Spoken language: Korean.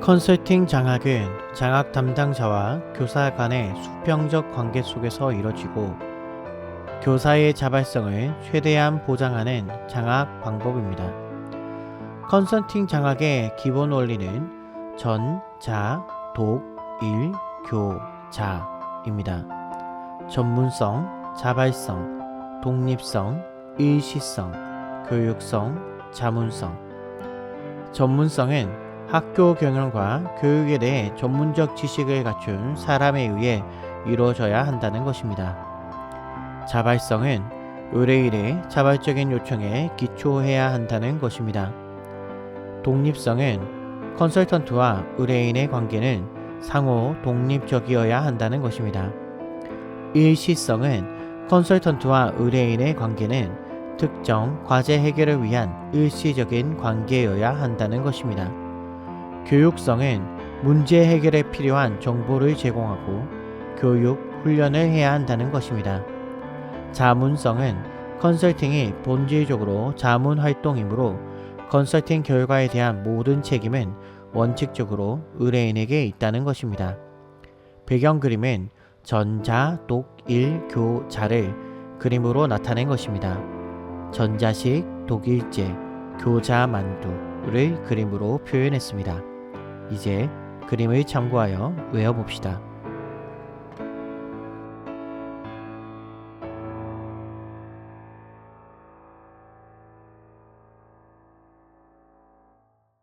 컨설팅 장학은 장학 담당자와 교사 간의 수평적 관계 속에서 이뤄지고 교사의 자발성을 최대한 보장하는 장학 방법입니다. 컨설팅 장학의 기본 원리는 전, 자, 독, 일, 교, 자입니다. 전문성, 자발성, 독립성, 일시성, 교육성, 자문성. 전문성은 학교 경영과 교육에 대해 전문적 지식을 갖춘 사람에 의해 이루어져야 한다는 것입니다. 자발성은 의뢰인의 자발적인 요청에 기초해야 한다는 것입니다. 독립성은 컨설턴트와 의뢰인의 관계는 상호 독립적이어야 한다는 것입니다. 일시성은 컨설턴트와 의뢰인의 관계는 특정 과제 해결을 위한 일시적인 관계여야 한다는 것입니다. 교육성은 문제 해결에 필요한 정보를 제공하고 교육, 훈련을 해야 한다는 것입니다. 자문성은 컨설팅이 본질적으로 자문 활동이므로 컨설팅 결과에 대한 모든 책임은 원칙적으로 의뢰인에게 있다는 것입니다. 배경 그림은 전자, 독, 일, 교, 자를 그림으로 나타낸 것입니다. 전자식, 독일제, 교자, 만두를 그림으로 표현했습니다. 이제 그림을 참고하여 외워봅시다.